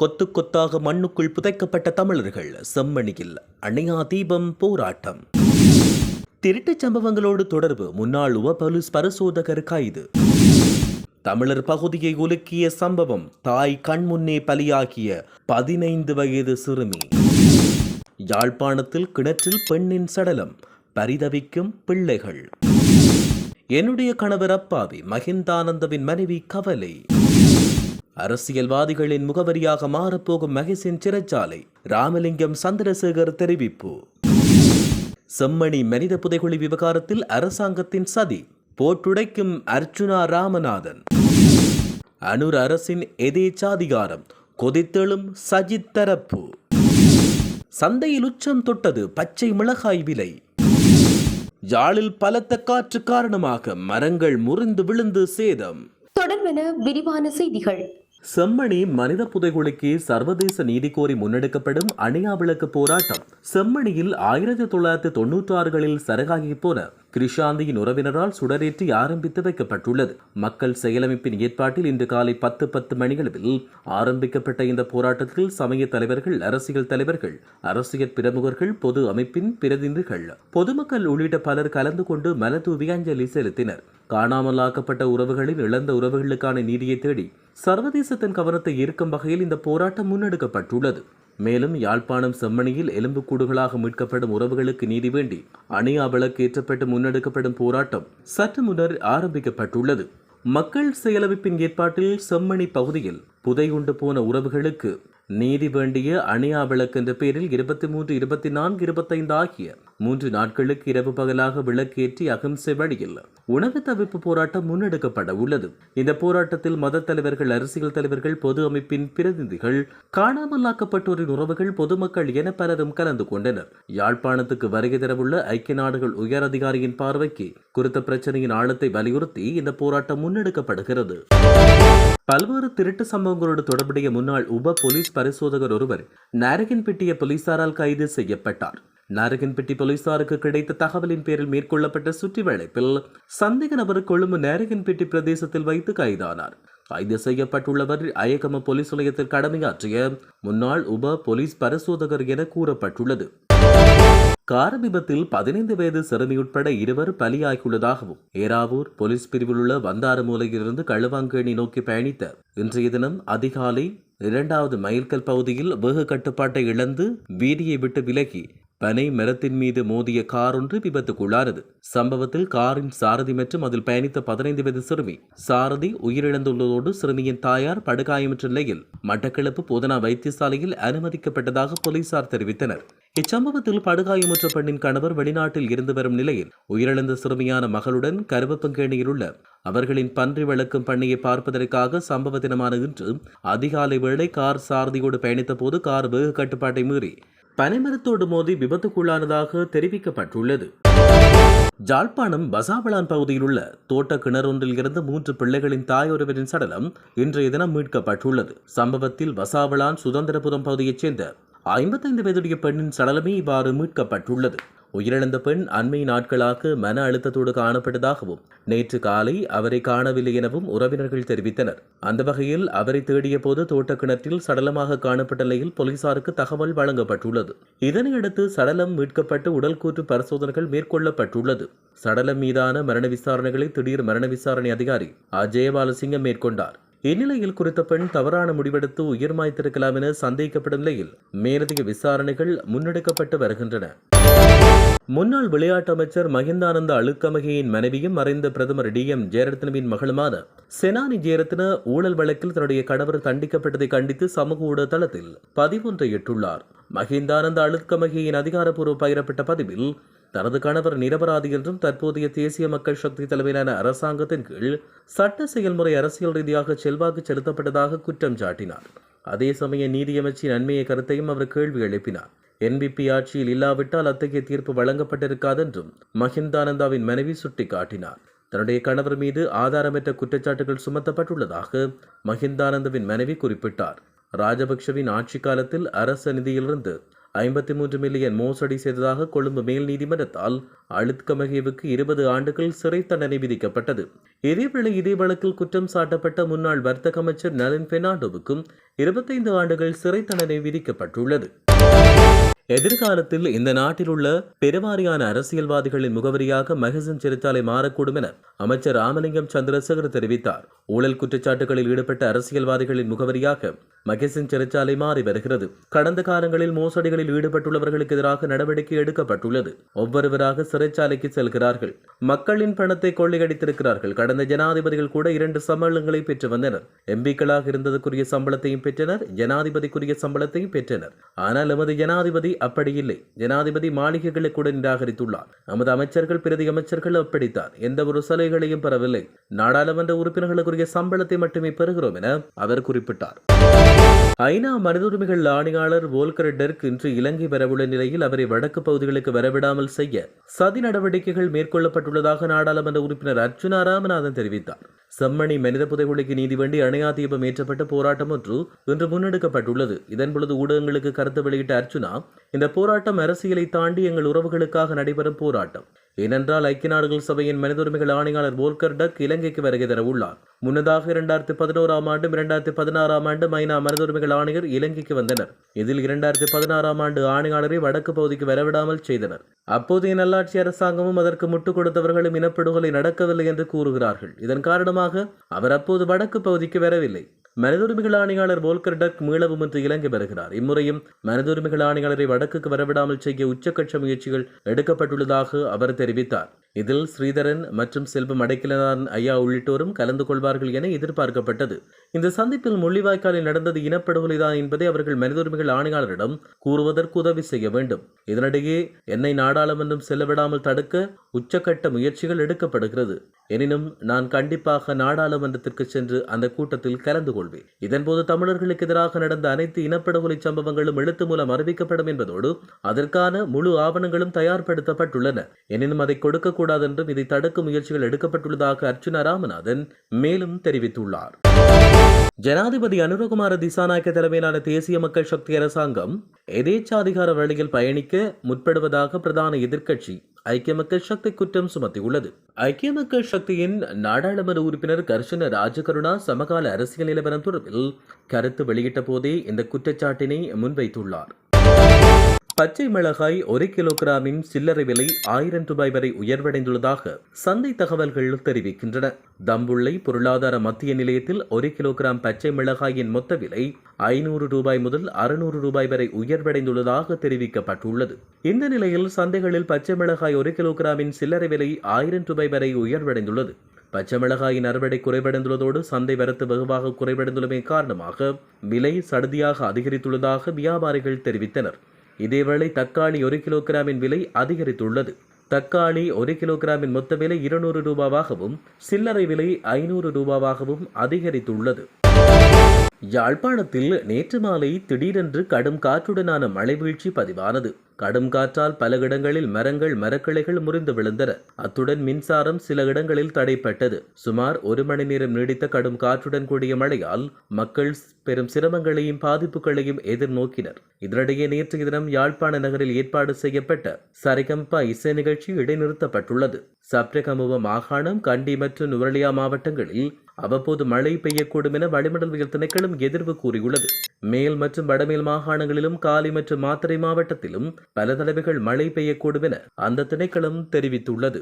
கொத்து கொத்தாக மண்ணுக்குள் புதைக்கப்பட்ட தமிழர்கள் செம்மணியில் அணையா தீபம் போராட்டம். திருட்டுச் சம்பவங்களோடு தொடர்பு முன்னாள் உப போலீஸ் பரிசோதகர் கைது. தமிழர் பகுதியை உலுக்கிய சம்பவம் தாய் கண்முன்னே பலியாகிய பதினைந்து வயது சிறுமி. யாழ்ப்பாணத்தில் கிணற்றில் பெண்ணின் சடலம் பரிதவிக்கும் பிள்ளைகள். என்னுடைய கணவர் அப்பாவி மகிந்தானந்தவின் மனைவி கவலை. அரசியல்வாதிகளின் முகவரியாக மாறப்போகும் மகேசின் சிறைச்சாலை. ராமலிங்கம் சந்திரசேகர் தெரிவிப்பு. செம்மணி மனித புதைகுழி விவகாரத்தில் அரசாங்கத்தின் சதி. போட்டுடைக்கும் அர்ச்சுனா ராமநாதன். அனுர் அரசின் எதேச்சாதிகாரம். கொதித்தெழும் சஜித் தரப்பு. சந்தையில் உச்சம் தொட்டது பச்சை மிளகாய் விலை. யாழில் பலத்த காற்று காரணமாக மரங்கள் முறிந்து விழுந்து சேதம். தொடர்பென விரிவான செய்திகள். செம்மணி மனித புதைகுழிக்கு சர்வதேச நீதி கோரி முன்னெடுக்கப்படும் அணியா விளக்கு போராட்டம். செம்மணியில் ஆயிரத்தி தொள்ளாயிரத்தி தொன்னூற்றி ஆறுகளில் சரகாகி போன கிருஷாந்தியின் உறவினரால் சுடரேற்றி ஆரம்பித்து வைக்கப்பட்டுள்ளது. மக்கள் செயலமைப்பின் ஏற்பாட்டில் இன்று காலை பத்து பத்து மணியளவில் ஆரம்பிக்கப்பட்ட இந்த போராட்டத்தில் சமய தலைவர்கள் அரசியல் தலைவர்கள் அரசியல் பிரமுகர்கள் பொது அமைப்பின் பிரதிநிதிகள் பொதுமக்கள் உள்ளிட்ட பலர் கலந்து கொண்டு மலதூவி அஞ்சலி செலுத்தினர். காணாமலாக்கப்பட்ட உறவுகளின் இழந்த உறவுகளுக்கான நீதியை தேடி சர்வதேசத்தின் கவனத்தை ஈர்க்கும் வகையில் இந்த போராட்டம் முன்னெடுக்கப்பட்டுள்ளது. மேலும் யாழ்ப்பாணம் செம்மணியில் எலும்புக்கூடுகளாக மீட்கப்படும் உறவுகளுக்கு நீதி வேண்டி அணியா விளக்கு ஏற்றப்பட்டு முன்னெடுக்கப்படும் போராட்டம் சற்று முன்னர் ஆரம்பிக்கப்பட்டுள்ளது. மக்கள் செயலமைப்பின் ஏற்பாட்டில் செம்மணி பகுதியில் புதையுண்டு போன உறவுகளுக்கு நீதி வேண்டிய அணியா விளக்கு என்ற பெயரில் இருபத்தி மூன்று இருபத்தி நான்கு இருபத்தைந்து ஆகிய மூன்று நாட்களுக்கு இரவு பகலாக விளக்கேற்றி அகிம்சை வழியில் உணவு தவிர்ப்பு போராட்டம் முன்னெடுக்கப்பட உள்ளது. இந்த போராட்டத்தில் மத தலைவர்கள் அரசியல் தலைவர்கள் பொது அமைப்பின் பிரதிநிதிகள் காணாமலாக்கப்பட்டோரின் உறவுகள் பொதுமக்கள் என பலரும் கலந்து கொண்டனர். யாழ்ப்பாணத்துக்கு வருகை தரவுள்ள ஐக்கிய நாடுகள் உயர் அதிகாரியின் பார்வைக்கு குறித்த பிரச்சனையின் ஆழத்தை வலியுறுத்தி இந்த போராட்டம் முன்னெடுக்கப்படுகிறது. பல்வேறு திருட்டு சம்பவங்களோடு தொடர்புடைய முன்னாள் உப போலீஸ் பரிசோதகர் ஒருவர் நாரகன்பட்டிய போலீசாரால் கைது செய்யப்பட்டார். நாரகன்பட்டி போலீசாருக்கு கிடைத்த தகவலின் பேரில் மேற்கொள்ளப்பட்ட சுற்றி வளைப்பில் சந்தேக நபர் கொழும்பு நாரகன்பட்டி பிரதேசத்தில் வைத்து கைதானார். கைது செய்யப்பட்டுள்ளவர் அயகம போலீஸ் நிலையத்தில் கடமையாற்றிய முன்னாள் உப போலீஸ் பரிசோதகர் என கூறப்பட்டுள்ளது. கார் விபத்தில் பதினைந்து வயது சிறுமி உட்பட இருவர் பலியாகியுள்ளதாகவும் ஏராவூர் போலீஸ் பிரிவில் உள்ள வந்தாரமூலையிலிருந்து களுவாங்கேணி நோக்கி பயணித்த இன்றைய தினம் அதிகாலை இரண்டாவது மைல்கல் பகுதியில் வேக கட்டுப்பாட்டை இழந்து வீதியை விட்டு விலகி பனை மரத்தின் மீது மோதிய கார் ஒன்று விபத்துக்குள்ளானது. சம்பவத்தில் காரின் சாரதி மற்றும் அதில் பயணித்த பதினைந்து வயது சிறுமி. சாரதி உயிரிழந்துள்ளதோடு சிறுமியின் தாயார் படுகாயமற்ற நிலையில் மட்டக்களப்பு போதனா வைத்தியசாலையில் அனுமதிக்கப்பட்டதாக போலீசார் தெரிவித்தனர். இச்சம்பவத்தில் படுகாயமுற்ற பெண்ணின் கணவர் வெளிநாட்டில் இருந்து வரும் நிலையில் உயிரிழந்த சிறுமியான மகளுடன் கருவப்பங்கேணியில் உள்ள அவர்களின் பன்றி வளர்க்கும் பண்ணையை பார்ப்பதற்காக சம்பவ தினமான இன்று அதிகாலை வேளை கார் சாரதியோடு பயணித்த போது கார் வேக கட்டுப்பாட்டை மீறி பனைமரத்தோடு மோதி விபத்துக்குள்ளானதாக தெரிவிக்கப்பட்டுள்ளது. ஜாழ்ப்பாணம் பசாவளான் பகுதியில் உள்ள தோட்ட கிணறொன்றில் இருந்து மூன்று பிள்ளைகளின் தாயொருவரின் சடலம் இன்றைய தினம் மீட்கப்பட்டுள்ளது. சம்பவத்தில் வசாவளான் சுதந்திரபுரம் பகுதியைச் சேர்ந்த ஐம்பத்தைந்து வயதுடைய பெண்ணின் சடலமே இவ்வாறு மீட்கப்பட்டுள்ளது. உயிரிழந்த பெண் அண்மை நாட்களாக மன அழுத்தத்தோடு காணப்பட்டதாகவும் நேற்று காலை அவரை காணவில்லை எனவும் உறவினர்கள் தெரிவித்தனர். அந்த வகையில் அவரை தேடிய போது தோட்டக்கிணற்றில் சடலமாக காணப்பட்ட நிலையில் போலீசாருக்கு தகவல் வழங்கப்பட்டுள்ளது. இதனையடுத்து சடலம் மீட்கப்பட்டு உடல் கூற்று பரிசோதனைகள் மேற்கொள்ளப்பட்டுள்ளது. சடலம் மீதான மரண விசாரணைகளை திடீர் மரண விசாரணை அதிகாரி அஜயபாலசிங்கம் மேற்கொண்டார். இந்நிலையில் குறித்த பெண் தவறான முடிவெடுத்து உயிர் மாய்த்திருக்கலாம் என சந்தேகிக்கப்படும் நிலையில் மேலதிக விசாரணைகள் முன்னெடுக்கப்பட்டு வருகின்றன. முன்னாள் விளையாட்டு அமைச்சர் மகிந்தானந்த அழுக்கமகையின் மனைவியும் மறைந்த பிரதமர் டி எம் ஜெயரத்னவின் மகளுமான செனானி ஜெயரத்ன ஊழல் வழக்கில் தன்னுடைய கணவர் தண்டிக்கப்பட்டதை கண்டித்து சமூக ஊடகத்தளத்தில் பதிவொன்றை இட்டுள்ளார் மகிந்தானந்த அழுக்கமகையின் அதிகாரப்பூர்வ பகிரப்பட்ட பதிவில் தனது கணவர் நிரபராதி என்றும் தற்போதைய தேசிய மக்கள் சக்தி தலைமையிலான அரசாங்கத்தின் கீழ் சட்ட செயல்முறை அரசியல் ரீதியாக செல்வாக்கு செலுத்தப்பட்டதாக குற்றம் சாட்டினார். அதே சமய நீதியமைச்சின் நன்மையை கருத்தையும் அவர் கேள்வி எழுப்பினார். என்பிபி ஆட்சியில் இல்லாவிட்டால் அத்தகைய தீர்ப்பு வழங்கப்பட்டிருக்காது என்றும் மஹிந்தானந்தாவின் மனைவி சுட்டிக்காட்டினார். தன்னுடைய கணவர் மீது ஆதாரமற்ற குற்றச்சாட்டுகள் சுமத்தப்பட்டுள்ளதாக மஹிந்தானந்தவின் மனைவி குறிப்பிட்டார். ராஜபக்ஷவின் ஆட்சி காலத்தில் அரச நிதியிலிருந்து ஐம்பத்தி மூன்று மில்லியன் மோசடி செய்ததாக கொழும்பு மேல் நீதிமன்றத்தால் அழுத்கமகேவுக்கு இருபது ஆண்டுகள் சிறை தண்டனை விதிக்கப்பட்டது. இதேவேளை இதே வழக்கில் குற்றம் சாட்டப்பட்ட முன்னாள் வர்த்தக அமைச்சர் நலின் பெர்னாண்டோவுக்கும் இருபத்தைந்து ஆண்டுகள் சிறை தண்டனை விதிக்கப்பட்டுள்ளது. எதிர்காலத்தில் இந்த நாட்டில் உள்ள பெருவாரியான அரசியல்வாதிகளின் முகவரியாக மகசின் சிறைச்சாலை மாறக்கூடும் என அமைச்சர் ராமலிங்கம் சந்திரசேகர் தெரிவித்தார். ஊழல் குற்றச்சாட்டுகளில் ஈடுபட்ட அரசியல்வாதிகளின் முகவரியாக மகசின் சிறைச்சாலை மாறி வருகிறது. கடந்த காலங்களில் மோசடிகளில் ஈடுபட்டுள்ளவர்களுக்கு எதிராக நடவடிக்கை எடுக்கப்பட்டுள்ளது. ஒவ்வொருவராக சிறைச்சாலைக்கு செல்கிறார்கள். மக்களின் பணத்தை கொள்ளையடித்திருக்கிறார்கள். கடந்த ஜனாதிபதிகள் கூட இரண்டு சம்பளங்களை பெற்று வந்தனர். எம்பிக்களாக இருந்ததுக்குரிய சம்பளத்தையும் பெற்றனர். ஜனாதிபதிக்குரிய சம்பளத்தையும் பெற்றனர். ஆனால் எமது ஜனாதிபதி அப்படி இல்லை. ஜனாதிபதி மாளிகைகளை கூட நிராகரித்துள்ளார். நமது அமைச்சர்கள் பிரதி அமைச்சர்கள் அப்படித்தான் எந்த ஒரு சலுகைகளையும் பெறவில்லை. நாடாளுமன்ற உறுப்பினர்களுக்குரிய சம்பளத்தை மட்டுமே பெறுகிறோம் என அவர் குறிப்பிட்டார். ஐநா மனித உரிமைகள் ஆணையாளர் வோல்கர் டெர்க் இன்று இலங்கை வரவுள்ள நிலையில் அவரை வடக்கு பகுதிகளுக்கு வரவிடாமல் செய்ய சதி நடவடிக்கைகள் மேற்கொள்ளப்பட்டுள்ளதாக நாடாளுமன்ற உறுப்பினர் அர்ஜுனா ராமநாதன் தெரிவித்தார். செம்மணி மனித புதைகுழிக்கு நீதி வேண்டி அணையா தீபம் ஏற்றப்பட்ட போராட்டம் ஒன்று இன்று முன்னெடுக்கப்பட்டுள்ளது. இதன்பொழுது ஊடகங்களுக்கு கருத்து வெளியிட்ட அர்ச்சுனா இந்த போராட்டம் அரசியலை தாண்டி எங்கள் உறவுகளுக்காக நடைபெறும் போராட்டம். ஏனென்றால் ஐக்கிய நாடுகள் சபையின் மனித உரிமைகள் ஆணையாளர் வோல்கர் டக் இலங்கைக்கு வருகை தர உள்ளார் முன்னதாக இரண்டாயிரத்தி பதினோராம் ஆண்டும் இரண்டாயிரத்தி பதினாறாம் ஆண்டு ஐநா மனித உரிமைகள் ஆணையர் இலங்கைக்கு வந்தனர். இதில் இரண்டாயிரத்தி பதினாறாம் ஆண்டு ஆணையாளரை வடக்கு பகுதிக்கு வரவிடாமல் செய்தனர். அப்போதைய நல்லாட்சி அரசாங்கமும் அதற்கு முட்டுக் கொடுத்தவர்களும் இனப்படுகொலை நடக்கவில்லை என்று கூறுகிறார்கள். இதன் காரணமாக அவர் அப்போது வடக்கு பகுதிக்கு வரவில்லை. மனிதுரிமைகள் ஆணையாளர் போல்கர் டக் மீளவும் இன்று இலங்கை வருகிறார். இம்முறையும் மனிதுரிமைகள் ஆணையாளரை வடக்குக்கு வரவிடாமல் செய்ய உச்சக்கட்ச முயற்சிகள் எடுக்கப்பட்டுள்ளதாக அவர் தெரிவித்தார். இதில் ஸ்ரீதரன் மற்றும் செல்வம் அடைக்கலனான் ஐயா உள்ளிட்டோரும் கலந்து கொள்வார்கள் என எதிர்பார்க்கப்பட்டது. இந்த சந்திப்பில் முள்ளிவாய்க்காலில் நடந்தது இனப்படுகொலைதான் என்பதை அவர்கள் மனிதுரிமைகள் ஆணையாளரிடம் கூறுவதற்கு உதவி செய்ய வேண்டும். இதனிடையே என்னை நாடாளுமன்றம் செல்லவிடாமல் தடுக்க உச்சக்கட்ட முயற்சிகள் எடுக்கப்படுகிறது. எனினும் நான் கண்டிப்பாக நாடாளுமன்றத்திற்கு சென்று அந்த கூட்டத்தில் கலந்து கொள்வேன். இதன்போது தமிழர்களுக்கு எதிராக நடந்த அனைத்து இனப்படுகொலை சம்பவங்களும் எழுத்து மூலம் அறிவிக்கப்படும் என்பதோடு அதற்கான முழு ஆவணங்களும் தயார்படுத்தப்பட்டுள்ளன. எனினும் அதை கொடுக்கக்கூடாது என்றும் இதை தடுக்கும் முயற்சிகள் எடுக்கப்பட்டுள்ளதாக அர்ச்சுனா ராமநாதன் மேலும் தெரிவித்துள்ளார். ஜனாதிபதி அனுரகுமார திசாநாயக்க தலைமையிலான தேசிய மக்கள் சக்தி அரசாங்கம் எதேச்சாதிகார வழியில் பயணிக்க முற்படுவதாக பிரதான எதிர்க்கட்சி ஐக்கிய மக்கள் சக்தி குற்றம் சுமத்தியுள்ளது. ஐக்கிய மக்கள் சக்தியின் நாடாளுமன்ற உறுப்பினர் கர்ஷன ராஜகருணா சமகால அரசியல் நிலவரம் தொடர்பில் கருத்து வெளியிட்ட போதே இந்த குற்றச்சாட்டினை முன்வைத்துள்ளார். பச்சை மிளகாய் ஒரு கிலோகிராமின் சில்லறை விலை ஆயிரம் ரூபாய் வரை உயர்வடைந்துள்ளதாக சந்தை தகவல்கள் தெரிவிக்கின்றன. தம்புள்ளை பொருளாதார மத்திய நிலையத்தில் ஒரு கிலோகிராம் பச்சை மிளகாயின் மொத்த விலை ஐநூறு ரூபாய் முதல் அறுநூறு ரூபாய் வரை உயர்வடைந்துள்ளதாக தெரிவிக்கப்பட்டுள்ளது. இந்த நிலையில் சந்தைகளில் பச்சை மிளகாய் ஒரு கிலோகிராமின் சில்லறை விலை ஆயிரம் ரூபாய் வரை உயர்வடைந்துள்ளது. பச்சை மிளகாயின் அறுவடை குறைவடைந்துள்ளதோடு சந்தை வரத்து வெகுவாக குறைவடைந்துள்ளமை காரணமாக விலை சடுதியாக அதிகரித்துள்ளதாக வியாபாரிகள் தெரிவித்தனர். இதேவேளை தக்காளி ஒரு கிலோகிராமின் விலை அதிகரித்துள்ளது. தக்காளி ஒரு கிலோகிராமின் மொத்த விலை இருநூறு ரூபாவாகவும் சில்லறை விலை ஐநூறு ரூபாவாகவும் அதிகரித்துள்ளது. யாழ்ப்பாணத்தில் நேற்று மாலை திடீரென்று கடும் காற்றுடனான மழை வீழ்ச்சி பதிவானது. கடும் காற்றால் பல இடங்களில் மரங்கள் மரக்கிளைகள் முறிந்து விழுந்தன. அத்துடன் மின்சாரம் சில இடங்களில் தடைப்பட்டது. சுமார் ஒரு மணி நேரம் நீடித்த கடும் காற்றுடன் கூடிய மழையால் மக்கள் பெரும் சிரமங்களையும் பாதிப்புகளையும் எதிர்நோக்கினர். இதனிடையே நேற்றைய தினம் யாழ்ப்பாண நகரில் ஏற்பாடு செய்யப்பட்ட சரிகம்பா இசை நிகழ்ச்சி இடைநிறுத்தப்பட்டுள்ளது. சப்ரகமுவ மாகாணம் கண்டி மற்றும் நுவரலியா மாவட்டங்களில் அவ்வப்போது மழை பெய்யக்கூடும் என வளிமண்டலவியல் திணைக்களம் எதிர்வு கூறியுள்ளது. மேல் மற்றும் வடமேல் மாகாணங்களிலும் காலி மற்றும் மாத்தறை மாவட்டத்திலும் பல தடவைகள் மழை பெய்யக்கூடும் என அந்த திணைக்களம் தெரிவித்துள்ளது.